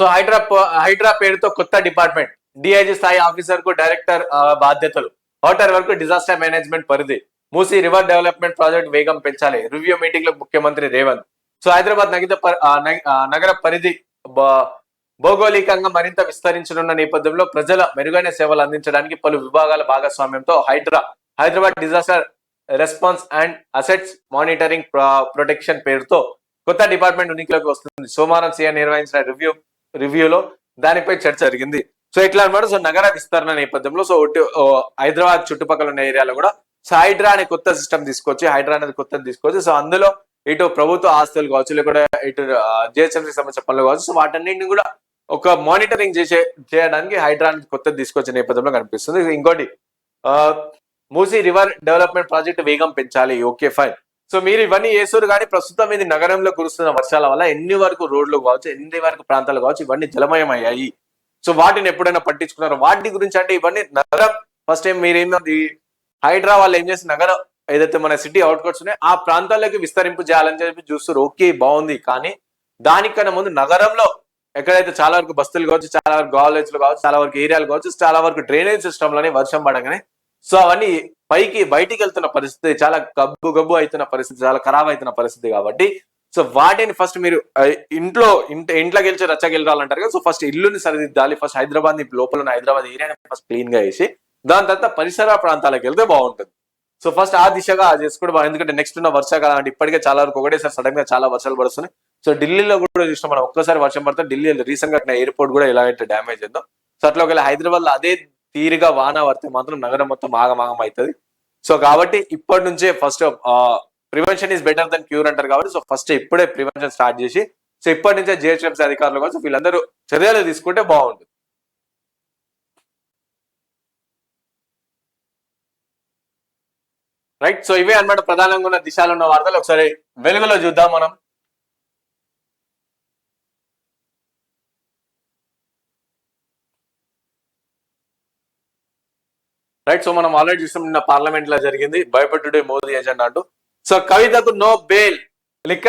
So Hydraa HYDRAA పేరుతో కొత్త department. DIG స్థాయి ఆఫీసర్కు డైరెక్టర్ బాధ్యతలు. వాటర్ వరకు డిజాస్టర్ మేనేజ్మెంట్ పరిధి. మూసి రివర్ డెవలప్మెంట్ ప్రాజెక్ట్ వేగం పెంచాలి. రివ్యూ మీటింగ్లో ముఖ్యమంత్రి రేవంత్. సో హైదరాబాద్ నగర నగర పరిధి భౌగోళికంగా మరింత విస్తరించనున్న నేపథ్యంలో ప్రజల మెరుగైన సేవలు అందించడానికి పలు విభాగాల భాగస్వామ్యంతో HYDRAA Hyderabad disaster response and assets monitoring protection పేరుతో కొత్త డిపార్ట్మెంట్ ఉనికిలోకి వస్తుంది. సోమవారం సీఎం నిర్వహించిన రివ్యూ రివ్యూలో దానిపై చర్చ జరిగింది. సో ఇట్లా అనమాట సో నగర విస్తరణ నేపథ్యంలో సో హైదరాబాద్ చుట్టుపక్కల ఉన్న ఏరియాలో కూడా సో హైడ్రా అనే కొత్త సిస్టమ్ తీసుకొచ్చి హైడ్రా అనేది కొత్తది తీసుకొచ్చి సో అందులో ఇటు ప్రభుత్వ ఆస్తులు కావచ్చు లేకుండా ఇటు జిహెచ్ఎంసీ సంబంధించిన పనులు కావచ్చు సో వాటన్నింటిని కూడా ఒక మానిటరింగ్ చేసే చేయడానికి హైడ్రా అనేది కొత్తది తీసుకొచ్చే నేపథ్యంలో కనిపిస్తుంది. ఇంకోటి మూసీ రివర్ డెవలప్మెంట్ ప్రాజెక్ట్ వేగం పెంచాలి ఓకే ఫైన్. సో మీరు ఇవన్నీ చేస్తారు కానీ ప్రస్తుతం ఇది నగరంలో కురుస్తున్న వర్షాల వల్ల ఎన్ని వరకు రోడ్లు కావచ్చు ఎన్ని వరకు ప్రాంతాలు కావచ్చు ఇవన్నీ జలమయం అయ్యాయి సో వాటిని ఎప్పుడైనా పట్టించుకున్నారు? వాటి గురించి అంటే ఇవన్నీ నగరం ఫస్ట్ టైం మీరు ఏంటంటే హైడ్రా వాళ్ళు ఏం చేసి నగరం ఏదైతే మన సిటీ అవుట్కట్స్ ఉన్నాయో ఆ ప్రాంతాల్లోకి విస్తరింపు చేయాలని చెప్పి చూస్తారు ఓకే బాగుంది. కానీ దానికన్నా ముందు నగరంలో ఎక్కడైతే చాలా వరకు బస్తులు కావచ్చు చాలా వరకు కాలేజీలు కావచ్చు చాలా వరకు ఏరియాలు కావచ్చు చాలా వరకు డ్రైనేజ్ సిస్టమ్లోనే వర్షం పడగానే సో అవన్నీ పైకి బయటికి వెళ్తున్న పరిస్థితి చాలా గబ్బు గబ్బు అవుతున్న పరిస్థితి చాలా ఖరాబ్ అవుతున్న పరిస్థితి కాబట్టి సో వాటిని ఫస్ట్ మీరు ఇంట్లో ఇంట్లో ఇంట్లో ఇంట్లోకి గెలిచి రచ్చగెలరాలంటారు కదా సో ఫస్ట్ ఇల్లుని సరిదిద్దాలి ఫస్ట్ హైదరాబాద్ని లోపల ఉన్న హైదరాబాద్ ఏరియాని ఫస్ట్ క్లీన్గా వేసి దాని తర్వాత పరిసర ప్రాంతాలకు వెళ్తే బాగుంటుంది. సో ఫస్ట్ ఆ దిశగా చేసుకోవడం బాగుంది. ఎందుకంటే నెక్స్ట్ ఉన్న వర్షాకాలం అంటే ఇప్పటికే చాలా వరకు ఒకటేసారి సడన్గా చాలా వర్షాలు పడుతున్నాయి. సో ఢిల్లీలో కూడా చూసిన మనం ఒక్కసారి వర్షం పడితే ఢిల్లీ రీసెంట్గా ఎయిర్పోర్ట్ కూడా ఎలాగైతే డ్యామేజ్ అయిందో. సో అట్లా ఒకవేళ హైదరాబాద్లో అదే తీరుగా వాన పడితే మాత్రం నగరం మొత్తం ఆగమాగం అవుతుంది సో కాబట్టి ఇప్పటి నుంచే first prevention is better than cure అంటారు కాబట్టి సో ఫస్ట్ ఇప్పుడే ప్రివెన్షన్ స్టార్ట్ చేసి సో ఇప్పటి నుంచే జిహెచ్ఎంసీ అధికారులు కూడా సో వీళ్ళందరూ చర్యలు తీసుకుంటే బాగుంటుంది రైట్ సో ఇవే అన్నమాట ప్రధానంగా ఉన్న దిశలో ఉన్న వార్తలు. ఒకసారి వెలుగులో చూద్దాం మనం. రైట్ సో మనం ఆల్రెడీ చూసాం నిన్న పార్లమెంట్లో జరిగింది. భయపెట్టుడే మోదీ ఎజెండా అంటూ. సో కవితకు నో బెయిల్ లిక్కర్